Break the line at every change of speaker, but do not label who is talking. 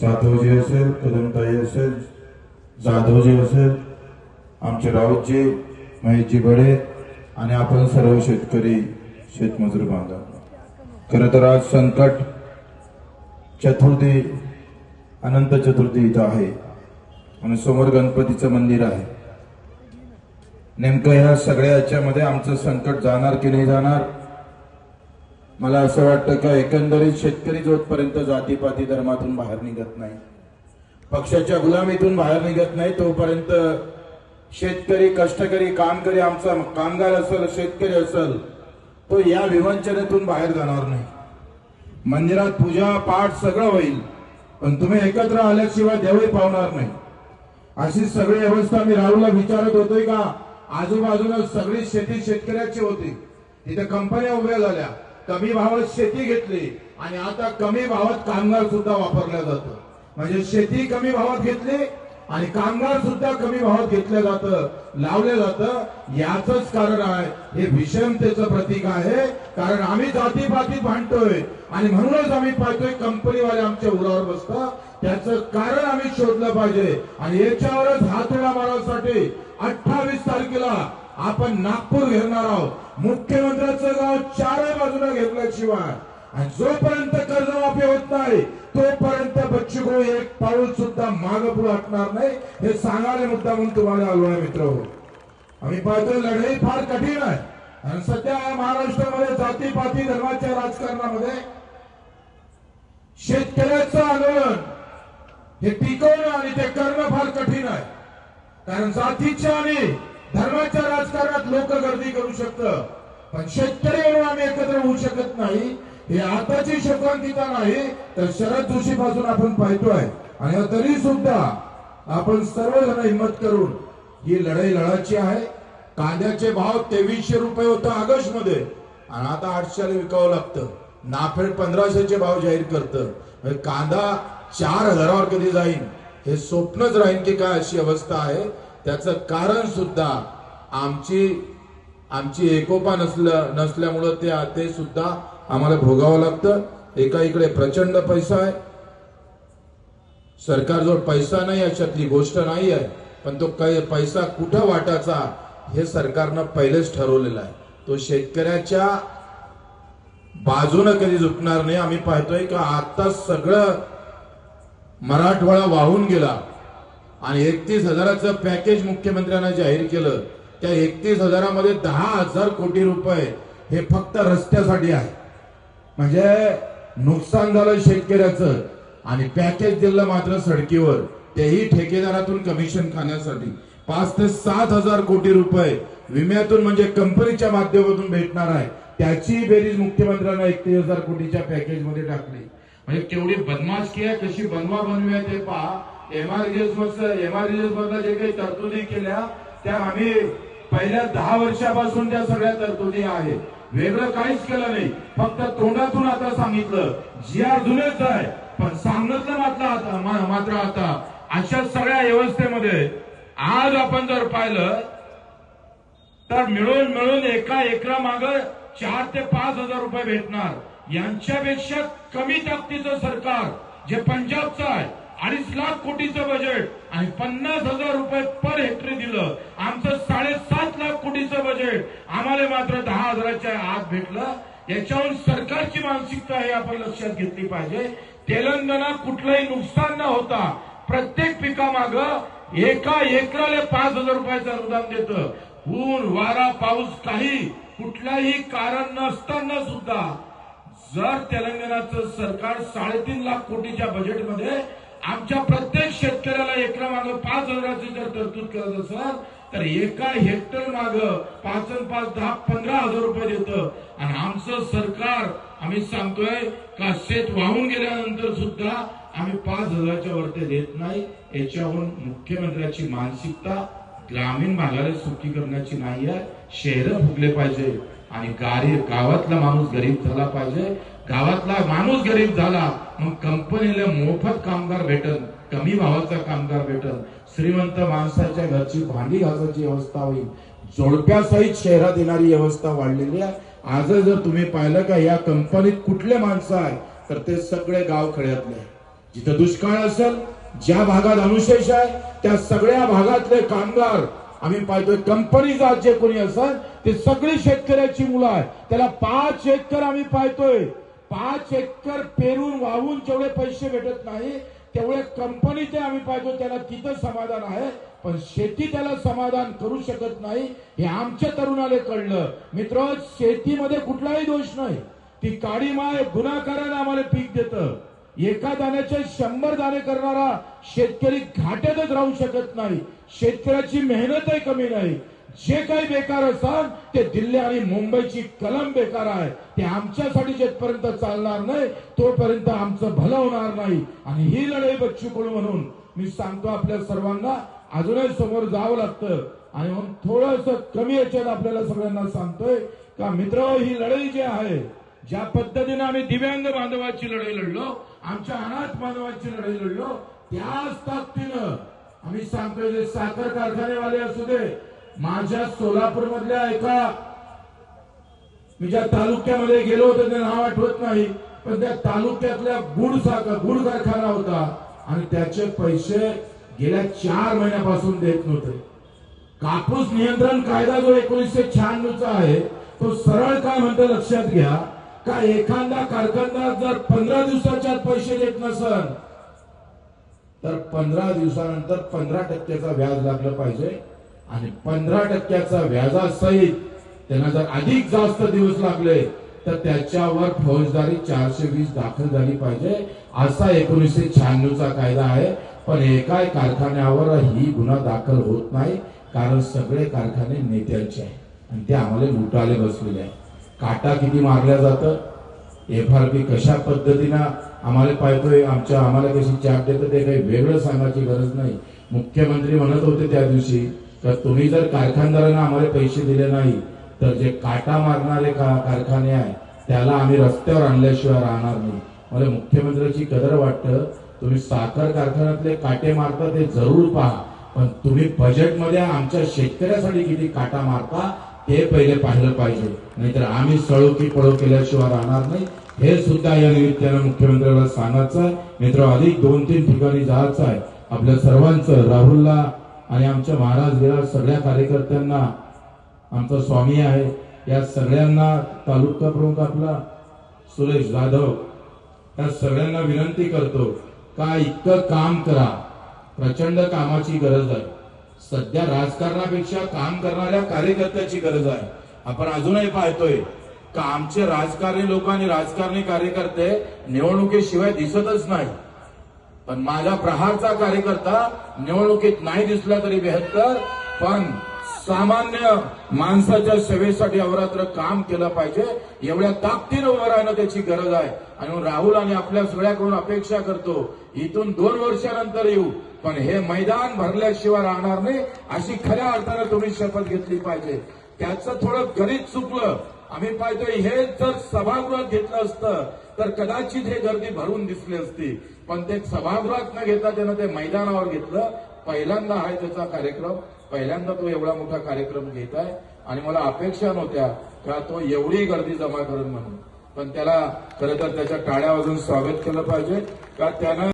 साधवजी असेल कदमताई असेल जाधवजी असेल आमचे राऊतजी महेशजी बडे आणि आपण सर्व शेतकरी शेतमजूर बांधव. खरं तर आज संकट चतुर्थी अनंत चतुर्थी इथं आहे. आणि समोर गणपतीचं मंदिर आहे. नेमकं ह्या सगळ्या याच्यामध्ये आमचं संकट जाणार की नाही जाणार? मला असं वाटतं का एकंदरीत शेतकरी जोपर्यंत जातीपाती धर्मातून बाहेर निघत नाही पक्षाच्या गुलामीतून बाहेर निघत नाही तोपर्यंत शेतकरी कष्टकरी कामकरी आमचा कामगार असेल शेतकरी असेल तो या विवंचनेतून बाहेर जाणार नाही. मंदिरात पूजा पाठ सगळं होईल पण तुम्ही एकत्र आल्याशिवाय देवही पावणार नाही. अशी सगळी व्यवस्था मी राहुलला विचारत होतोय का? आजूबाजूला सगळी शेती शेतकऱ्याची होती. तिथे कंपन्या उभ्या झाल्या. कमी भावात शेती घेतली आणि आता कमी भावात कामगार सुद्धा वापरल्या जातं. म्हणजे शेती कमी भावात घेतली आणि कामगार सुद्धा कमी भावात घेतलं जातं लावलं जातं. याच कारण आहे. हे विषमतेचं प्रतीक आहे. कारण आम्ही जातीपातीत भांडतोय आणि म्हणूनच आम्ही पाहतोय कंपनीवाले आमच्या उरावर बसतात. त्याचं कारण आम्ही शोधलं पाहिजे. आणि याच्यावरच हातोडा मारण्यासाठी अठ्ठावीस तारखेला आपण नागपूर घेणार आहोत. मुख्यमंत्र्यांचं गाव चारही बाजूला घेतल्याशिवाय. आणि जोपर्यंत कर्जमाफी होत नाही तोपर्यंत बच्चू कडू एक पाऊल सुद्धा माग पुढे हटणार नाही. हे सांगायला मुद्दा म्हणून तुम्हाला आलो आहे मित्र. आम्ही पाहतो लढाई फार कठीण आहे. आणि सध्या महाराष्ट्रामध्ये जाती पाती धर्माच्या राजकारणामध्ये शेतकऱ्याचं आंदोलन हे टिकवणं आणि ते करणं फार कठीण आहे. कारण जातीच्या आणि धर्माच्या राजकारणात लोक गर्दी करू शकत. पण शेतकरी म्हणून आम्ही एकत्र होऊ शकत नाही. हे आताची शोकांतिका नाही तर शरद जोशी पासून आपण पाहतोय. आणि तरी सुद्धा आपण सर्वजण हिंमत करून ही लढाई लढायची आहे. कांद्याचे भाव तेवीसशे रुपये होतं ऑगस्टमध्ये आणि आता आठशेला विकावं लागतं. नाफेड पंधराशेचे भाव जाहीर करतं. म्हणजे कांदा चार हजारावर कधी जाईल हे स्वप्नच राहील की काय अशी अवस्था आहे. त्याचं कारण सुद्धा आमची आमची एकोपा नसलं नसल्यामुळं ते ते सुद्धा आम्हाला भोगावं लागतं. एका इकडे प्रचंड पैसा आहे. सरकारजवळ पैसा नाही अशातली गोष्ट नाही आहे. पण तो काही पैसा कुठं वाटायचा हे सरकारनं पहिलेच ठरवलेलं आहे. तो शेतकऱ्याच्या बाजूनं कधी झुकणार नाही आम्ही पाहतोय का आता सगळं मराठवाडा वाहून गेला. आणि एकतीस हजाराचं पॅकेज मुख्यमंत्र्यांना जाहीर केलं. त्या एकतीस हजारामध्ये दहा हजार कोटी रुपये हे फक्त रस्त्यासाठी आहे. म्हणजे नुकसान झालं शेतकऱ्याचं आणि पॅकेज दिलं मात्र सडकीवर. तेही ठेकेदारातून कमिशन खाण्यासाठी. पाच ते सात हजार कोटी रुपये विम्यातून म्हणजे कंपनीच्या माध्यमातून भेटणार आहे. त्याची बेरीज मुख्यमंत्र्यांना एकतीस हजार कोटीच्या पॅकेजमध्ये टाकली. म्हणजे केवढी बदमाशकी आहे कशी बनवा बनवी आहे ते पहा. एमआरजीएस एमआरजीएस मधल्या जे काही तरतुदी केल्या त्या आम्ही पहिल्या दहा वर्षापासून त्या सगळ्या तरतुदी आहेत. वेगळं काहीच केलं नाही. फक्त तोंडातून आता सांगितलं जी आर जुनेच आहे. पण सांगितलं मात्र आता मात्र आता. अशा सगळ्या व्यवस्थेमध्ये आज आपण जर पाहिलं तर मिळून मिळून एका एकरा माग चार ते पाच हजार रुपये भेटणार. यांच्यापेक्षा कमी ताकदीचं सरकार जे पंजाबचं आहे अडीच लाख कोटीचं बजेट आणि पन्नास हजार रुपये पर हेक्टरी दिलं. आमचं साडेसात लाख कोटीचं बजेट आम्हाला मात्र दहा हजाराच्या आत भेटलं. याच्यावर सरकारची मानसिकता हे आपण लक्षात घेतली पाहिजे. तेलंगणा कुठलंही नुकसान न होता प्रत्येक पिकामाग एका एकराला पाच हजार रुपयाचं अनुदान देतं. ऊन वारा पाऊस काही कुठलाही कारण नसताना सुद्धा जर तेलंगणाचं सरकार साडेतीन लाख कोटीच्या बजेटमध्ये आमच्या प्रत्येक शेतकऱ्याला एकरा माग पाच हजाराची जर तरतूद करत असेल तर एका हेक्टर माग पाच पाच दहा पंधरा हजार रुपये देतं. आणि आमचं सरकार आम्ही सांगतोय का शेत वाहून गेल्यानंतर सुद्धा आम्ही पाच हजाराच्या वरती देत नाही. याच्याहून मुख्यमंत्र्याची मानसिकता ग्रामीण भागाला सुखी करण्याची नाही आहे. शहरं फुगले पाहिजे आणि गारी गावातला माणूस गरीब झाला पाहिजे. गावातला माणूस गरीब झाला मग कंपनीला मोफत कामगार भेटल कमी भावाचा कामगार भेटल श्रीमंत माणसाच्या घरची भांडी घासाची व्यवस्था होईल. जोडप्यासहित शहरात येणारी व्यवस्था वाढलेली आहे. आज जर तुम्ही पाहिलं का या कंपनीत कुठले माणसं आहे तर ते सगळे गाव खेड्यातले जिथं दुष्काळ असेल ज्या भागात अनुशेष आहे त्या सगळ्या भागातले कामगार आम्ही पाहतोय कंपनीचा जे कोणी असेल ते सगळी शेतकऱ्याची मुलं आहे त्याला पाच शेतकरी आम्ही पाहतोय. पाच एकर पेरून वाहून जेवढे पैसे भेटत नाही तेवढे कंपनीचे आम्ही पाहतो त्याला तिथं समाधान आहे. पण शेती त्याला समाधान करू शकत नाही हे आमच्या तरुणाला कळलं. मित्र शेतीमध्ये कुठलाही दोष नाही. ती काळी माय गुन्हाकाराने आम्हाला पीक देतं. एका दाण्याचे शंभर दाणे करणारा शेतकरी घाट्यातच राहू शकत नाही. शेतकऱ्याची मेहनतही कमी नाही. जे काही बेकार असाल ते दिल्ली आणि मुंबईची कलम बेकार आहे. ते आमच्यासाठी जेथपर्यंत चालणार नाही तोपर्यंत आमचं भलं होणार नाही. आणि ही लढाई बच्चू कडू म्हणून मी सांगतो आपल्या सर्वांना अजूनही समोर जावं लागतं. आणि म्हणून थोडस कमी याच्यात आपल्याला सगळ्यांना सांगतोय का मित्र ही लढाई जी आहे ज्या पद्धतीने आम्ही दिव्यांग बांधवाची लढाई लढलो आमच्या अनाथ बांधवाची लढाई लढलो त्याच ताकदीनं आम्ही सांगतोय जे साखर कारखानेवाले असू दे माझ्या सोलापूर मधल्या एका मी ज्या तालुक्यामध्ये गेलो होतो ते नाव आठवत नाही पण त्या तालुक्यातल्या गुड साखर गुड कारखाना होता. आणि त्याचे पैसे गेल्या चार महिन्यापासून देत नव्हते. कापूस नियंत्रण कायदा जो एकोणीसशे शहाण्णवचा आहे तो सरळ काय म्हणतो लक्षात घ्या का एखादा कारखानदार जर पंधरा दिवसाच्या पैसे देत नसल तर पंधरा दिवसानंतर पंधरा टक्क्याचा व्याज लागलं पाहिजे. आणि पंधरा टक्क्याचा व्याजासहित त्यांना जर अधिक जास्त दिवस लागले तर त्याच्यावर फौजदारी चारशे वीस दाखल झाली पाहिजे असा एकोणीसशे शहाण्णवचा कायदा आहे. पण एका कारखान्यावर ही गुन्हा दाखल होत नाही कारण सगळे कारखाने नेत्यांचे आहे आणि ते आम्हाला लुटाले बसलेले आहे काटा किती मारल्या जातं? एफ आर पी कशा पद्धतीनं आम्हाला पाहतोय? आमच्या आम्हाला कशी चाप देतं ते काही वेगळं सांगायची गरज नाही. मुख्यमंत्री म्हणत होते त्या दिवशी तर तुम्ही जर कारखानदारांना आम्हाला पैसे दिले नाही तर जे काटा मारणारे का कारखाने आहे त्याला आम्ही रस्त्यावर आणल्याशिवाय राहणार नाही. मला मुख्यमंत्र्याची कदर वाटतं तुम्ही साखर कारखान्यातले काटे मारता ते जरूर पहा पण तुम्ही बजेटमध्ये आमच्या शेतकऱ्यासाठी किती काटा मारता ते पहिले पाहिलं पाहिजे. नाहीतर आम्ही सळो की पळो केल्याशिवाय राहणार नाही. हे सुद्धा या निमित्तानं मुख्यमंत्र्याला सांगायचं आहे. मित्र अधिक दोन तीन ठिकाणी जायचं आहे. आपल्या सर्वांचं राहुलला आणि आमच्या महाराज विराज सगळ्या कार्यकर्त्यांना आमचा स्वामी आहे या सगळ्यांना तालुका प्रमुख आपला सुरेश जाधव या सगळ्यांना विनंती करतो का इतकं काम करा प्रचंड कामाची गरज आहे. सध्या राजकारणापेक्षा काम करणाऱ्या कार्यकर्त्याची गरज आहे. आपण अजूनही पाहतोय का आमचे राजकारणी लोक आणि राजकारणी कार्यकर्ते निवडणुकीशिवाय दिसतच नाही पण माझा प्रहारचा कार्यकर्ता निवडणुकीत नाही दिसला तरी बेहत्तर पण सामान्य माणसाच्या सेवेसाठी अवरात्र काम केलं पाहिजे. एवढ्या ताकदीनं उभं राहणं त्याची गरज आहे. आणि राहुल आणि आपल्या सगळ्याकडून अपेक्षा करतो इथून दोन वर्षानंतर येऊ. पण हे मैदान भरल्याशिवाय राहणार नाही अशी खऱ्या अर्थानं तुम्ही शपथ घेतली पाहिजे. त्याचं थोडं गणित चुकलं. आम्ही पाहतोय हे जर सभागृहात घेतलं असतं तर कदाचित हे गर्दी भरून दिसली असती. पण ते सभागृहात न घेता त्यानं ते मैदानावर घेतलं. पहिल्यांदा आहे त्याचा कार्यक्रम. पहिल्यांदा तो एवढा मोठा कार्यक्रम घेत आहे. आणि मला अपेक्षा नव्हत्या का तो एवढी गर्दी जमा करेल म्हणून. पण त्याला खरं तर त्याच्या टाळ्या वाजून स्वागत केलं पाहिजे. का त्यानं